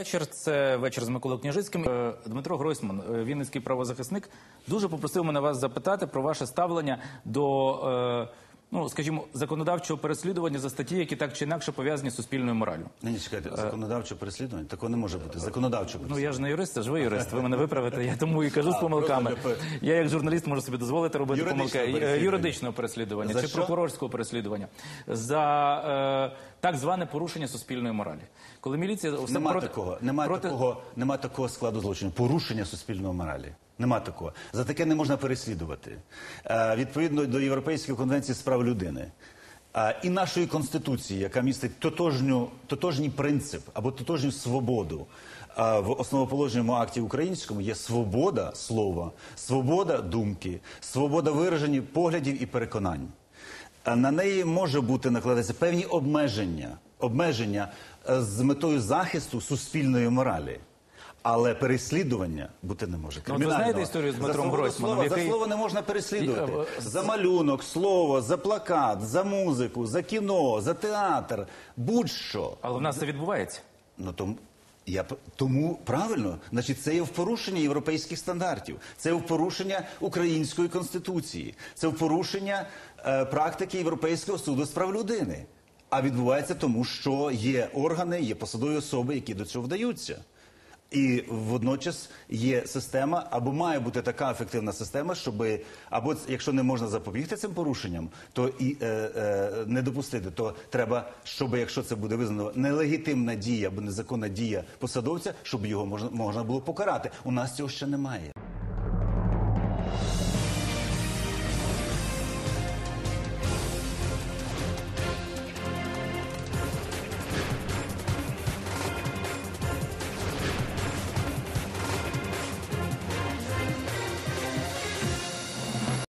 Вечір це вечір з Миколою Княжицьким. Е, Дмитро Гройсман, е, вінницький правозахисник, дуже попросив мене вас запитати про ваше ставлення до, е, ну скажімо, законодавчого переслідування за статті, які так чи інакше пов'язані з суспільною мораллю. Ні, ні, чекайте, законодавче переслідування? Такого не може бути. Законодавче Ну я ж не юрист, це ж ви юрист. Ви мене виправите. Я тому і кажу з помилками. Я як журналіст можу собі дозволити робити помилки Е, юридичного переслідування За чи що? прокурорського переслідування за е, так зване порушення суспільної моралі. Коли міліція Нема проти- такого, нема проти- такого, нема такого складу злочину. Порушення суспільної моралі. Нема такого. За таке не можна переслідувати. Е, відповідно до Європейської конвенції з прав людини. е, і нашої конституції, яка містить тотожню, тотожній принцип або тотожню свободу. Е, в основоположному акті українському є свобода слова, свобода думки, свобода вираження поглядів і переконань. На неї може бути накладатися певні обмеження, обмеження з метою захисту суспільної моралі. Але переслідування бути не може. Ну, от ви знаєте історію з За Дмитром свободу Гройсманом, слова, який- За слово не можна переслідувати. Е, За малюнок, слово, за плакат, за музику, за кіно, за театр, будь-що. Але в нас це відбувається. Ну тому я п- тому правильно, значить, це є в порушення європейських стандартів, це в порушення української конституції, це в порушення е, практики Європейського суду з прав людини. А відбувається тому, що є органи, є посадові особи, які до цього вдаються. І водночас є система, або має бути така ефективна система, щоб або якщо не можна запобігти цим порушенням, то і е, е, не допустити. То треба, щоб якщо це буде визнано нелегітимна дія або незаконна дія посадовця, щоб його можна можна було покарати. У нас цього ще немає.